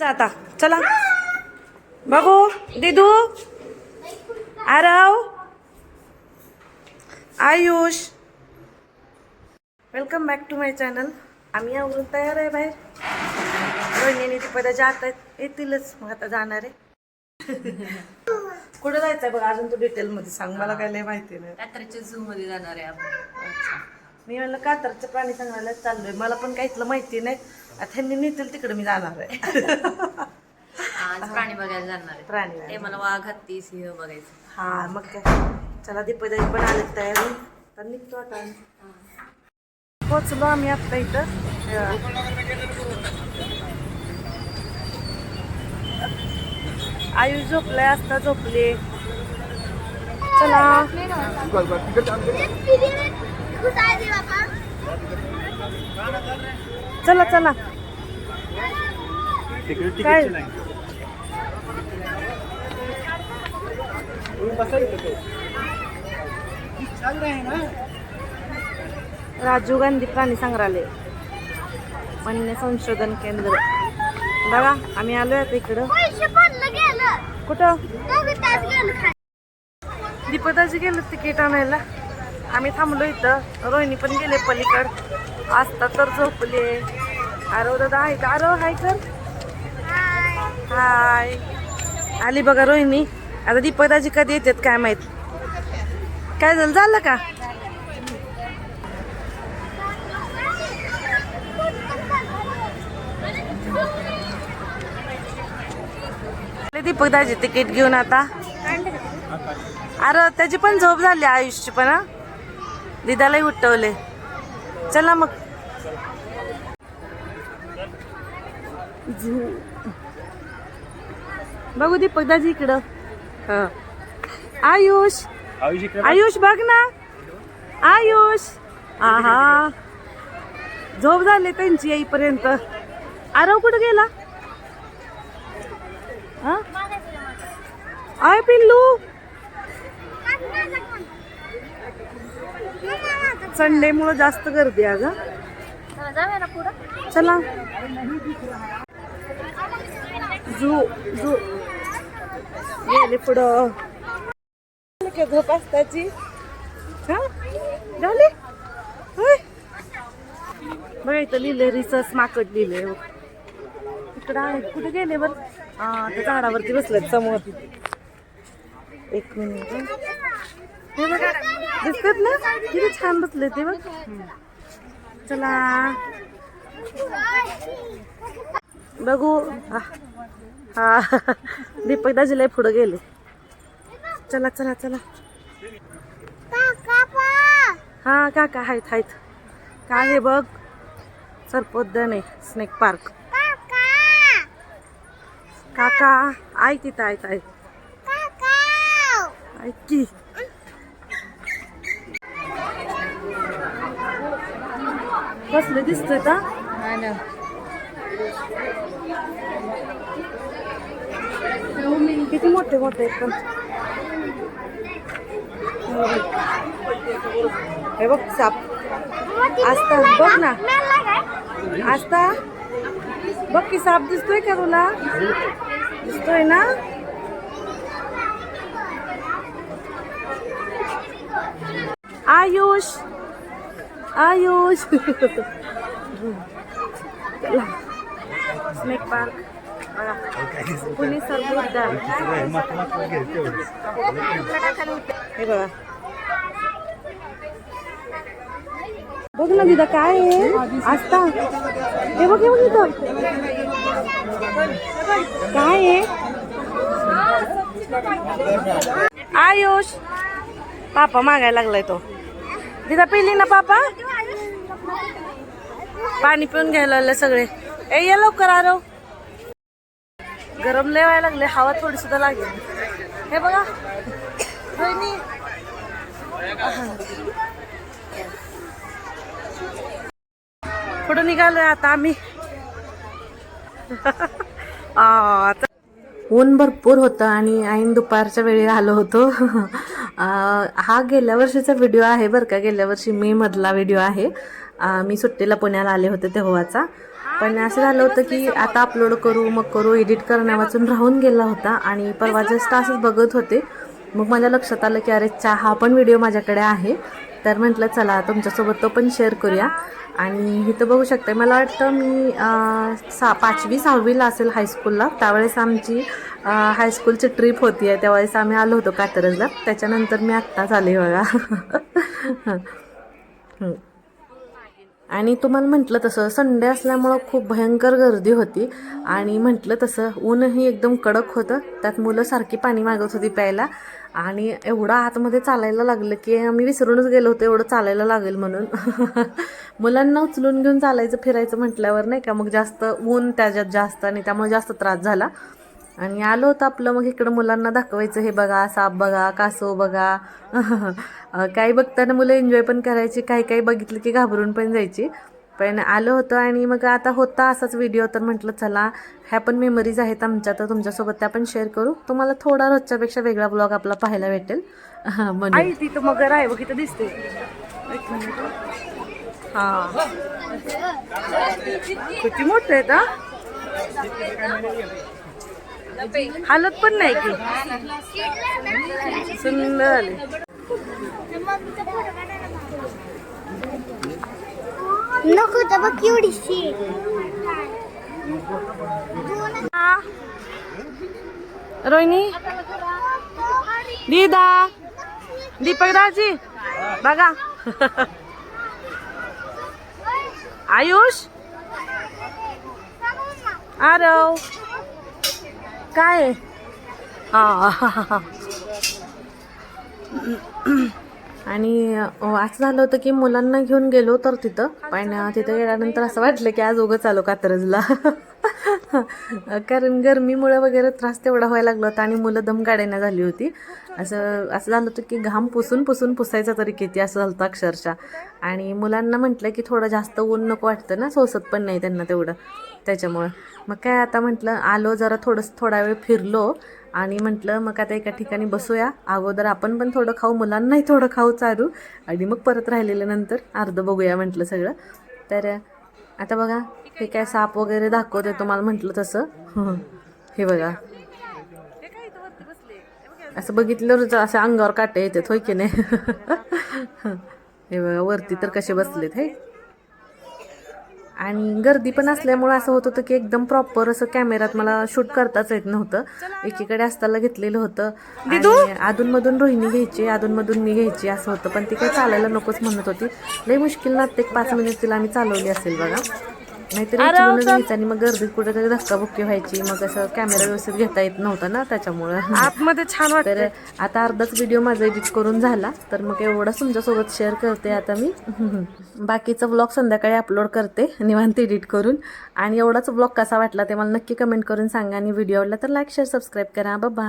आता. चला. बघू. दिदू. Aarav. Ayush. Welcome back to my channel आम्ही आवरून तयार आहे बाहेर. रोहिणी ती पदा जात आहेत. येतीलच. मग आता जाणार आहे. कुठं जायचंय बघ? अजून तू डिटेल मध्ये सांग. मला काय लय माहिती नाही. कात्रच्या झू मध्ये जाणार आहे आपण. मी म्हणलं कातरचं प्राणी संग्रहालयात चाललोय. मला पण काही इथलं माहिती नाही. आता ह्यांनी नेतील तिकडे मी जाणार आहे. आज प्राणी बघायला जाणार आहे. प्राणी ते मला वाघ हत्ती सिंह बघायचं. हा मग काय? चला दीपदाई पण आले तयारी तर निघतो आता. आम्ही. पोचलो आम्ही आत्ता इथं. आयुष झोपलाय आत्ता झोपले. चला. चला चला. काय? राजीव गांधी प्राणी संग्रहालय. वन्य संशोधन केंद्र. बघा आम्ही आलोय आता इकडं. कुठं? दीपदाजी गेलो तिकीट आणायला. आम्ही थांबलो इथं. रोहिणी पण गेले पलीकड. आस्ता तर झोपले आरव दादा आहे का? आरव हाय कर. हाय. आली बघा रोहिणी. आता दीपकदाजी कधी येतात काय माहीत. काय झालं? झालं का? दीपकदाजी तिकीट घेऊन आता. अरे त्याची पण झोप झाली आयुषची पण हा. दिदालाही उठवले. चला मग. झू. बघू दीपक दाजी इकडं. हं. आयुष. आयुष बघ. ना. आयुष. आहा. झोप झाली त्यांची येईपर्यंत. आरव कुठं गेला? हा? आय पिल्लू. संडे मुळे जास्त गर्दी आहे ग चला. Zoo zoo. गेले पुढं. झोप असताची हा? झाली? होय. इथं लिहिले रिसर्च माकड लिहिले हो. इकडं आहे. कुठे गेले बर? हा त्या झाडावरती बसलेत समोर. एक मिनिट. हे बघा दिसतात ना? किती छान बसले ते बघ. चला. बघू. हा. हा. दीपक दाजीला पुढे गेले. चला चला चला. हा काका आहेत आहेत. काय आहे बघ? सर्पोद्यान आहे स्नेक पार्क. काका ऐक तिथं ऐक ऐक. ऐक की. कसले दिसतंय का? किती मोठे मोठे आहेत पण. हे बघ साप. आस्ता बघ ना. आस्ता बघ की साप दिसतोय का तुला? दिसतोय ना? आयुष आयुष. Snake park. हे बघा. बघ ना दिदा काय आहे? आस्था. हे बघ हे बघ इथं. काय आहे? आयुष. पापा मागायला लागलाय तो. दिदा पिली ना पापा? पाणी पिऊन घ्यायला लागले सगळे. ए ये लवकर आरो गरम लय व्हायला लागले हवा थोडी सुद्धा लागेल. हे बघा. बहिणी. कुठं निघालोय आता आम्ही? ऊन भरपूर होतं आणि ऐन दुपारच्या वेळी आलो होतो. हा गेल्या वर्षीचा व्हिडिओ आहे बरं का? गेल्या वर्षी मे मधला व्हिडिओ आहे. मी सुट्टीला पुण्याला आले होते तेव्हाचा. पण असं झालं होतं की आता अपलोड करू मग करू एडिट करण्यावाचून राहून गेला होता आणि परवा जस्ट असंच बघत होते. मग माझ्या लक्षात आलं की अरे चा हा पण व्हिडिओ माझ्याकडे आहे. तर म्हटलं चला तुमच्यासोबत तो पण शेअर करूया. आणि इथं बघू शकते मला वाटतं मी सा पाचवी सहावीला असेल हायस्कूलला त्यावेळेस आमची हायस्कूलची ट्रिप होती आहे त्यावेळेस आम्ही आलो होतो कात्रजला. त्याच्यानंतर मी आत्ताच आले बघा. आणि तुम्हाला म्हटलं तसं संडे असल्यामुळं खूप भयंकर गर्दी होती. आणि म्हटलं तसं ऊनही एकदम कडक होतं. त्यात मुलं सारखी पाणी मागत होती प्यायला. आणि एवढं आतमध्ये चालायला लागलं की आम्ही विसरूनच गेलो होतो एवढं चालायला लागेल म्हणून. मुलांना उचलून घेऊन चालायचं फिरायचं म्हटल्यावर नाही का मग जास्त ऊन त्याच्यात जास्त आणि त्यामुळे जास्त त्रास झाला. आणि आलो होतं आपलं मग इकडं मुलांना दाखवायचं हे बघा साप बघा कासव बघा. काही बघताना मुलं एन्जॉय पण करायची काही काही बघितलं की घाबरून पण जायची. पण आलं होतं आणि मग आता होता असाच व्हिडिओ तर म्हटलं चला ह्या पण मेमरीज आहेत आमच्या तर तुमच्यासोबत त्या पण शेअर करू. तुम्हाला थोडा रोजच्यापेक्षा वेगळा ब्लॉग आपला पाहायला भेटेल. म्हणून. तिथं मगर आहे बघ दिसते हा. किती मोठं आहे का हालत पण नाही की. सुंदर आले नको तर बघ एवढीशी रोहिणी दीदा दीपक दाजी बघा. आयुष आरव. काय? हा. आणि असं झालं होतं की मुलांना घेऊन गेलो तर तिथं. पण तिथं गेल्यानंतर असं वाटलं की आज उगंच आलो कात्रजला. कारण गरमीमुळे वगैरे त्रास तेवढा व्हायला लागला होता आणि मुलं दम झाली होती. असं असं झालं होतं की घाम पुसून पुसून पुसायचा तरी किती असं झालं होतं अक्षरशः. आणि मुलांना म्हटलं की थोडं जास्त ऊन नको वाटतं ना सोसत पण नाही त्यांना तेवढं. त्याच्यामुळं. मग काय आता म्हटलं आलो जरा थोडंसं थोडा वेळ फिरलो आणि म्हटलं मग आता एका ठिकाणी बसूया. अगोदर आपण पण थोडं खाऊ मुलांनाही थोडं खाऊ चारू. आणि मग परत राहिलेलं नंतर अर्धं बघूया म्हटलं सगळं. तर आता बघा हे काय साप वगैरे दाखवते तुम्हाला म्हटलं तसं. हे बघा. असं बघितलं असं अंगावर काटे येतात होय की नाही? हे बघा वरती तर कसे बसलेत हे? आणि गर्दी पण असल्यामुळे असं होत होतं की एकदम प्रॉपर असं कॅमेऱ्यात मला शूट करताच येत नव्हतं. एकीकडे असताना घेतलेलं होतं. अधूनमधून रोहिणी घ्यायची अधूनमधून मी घ्यायची असं होतं. पण ती काही चालायला नकोच म्हणत होती. लई मुश्किल ना एक पाच मिनिट तिला आम्ही चालवली असेल बघा. नाहीतरी घ्यायचं आणि मग गर्दीत कुठेतरी धक्काबुक्की व्हायची. मग असं कॅमेरा व्यवस्थित घेता येत नव्हता ना त्याच्यामुळं. आतमध्ये छान वाटत आता अर्धाच व्हिडिओ माझा एडिट करून झाला. तर मग एवढाच तुमच्यासोबत शेअर करते आता मी. बाकीचा ब्लॉग संध्याकाळी अपलोड करते निवांत एडिट करून. आणि एवढाच ब्लॉग कसा वाटला ते मला नक्की कमेंट करून सांगा. आणि व्हिडिओ आवडला तर लाईक शेअर सबस्क्राईब करा. बाय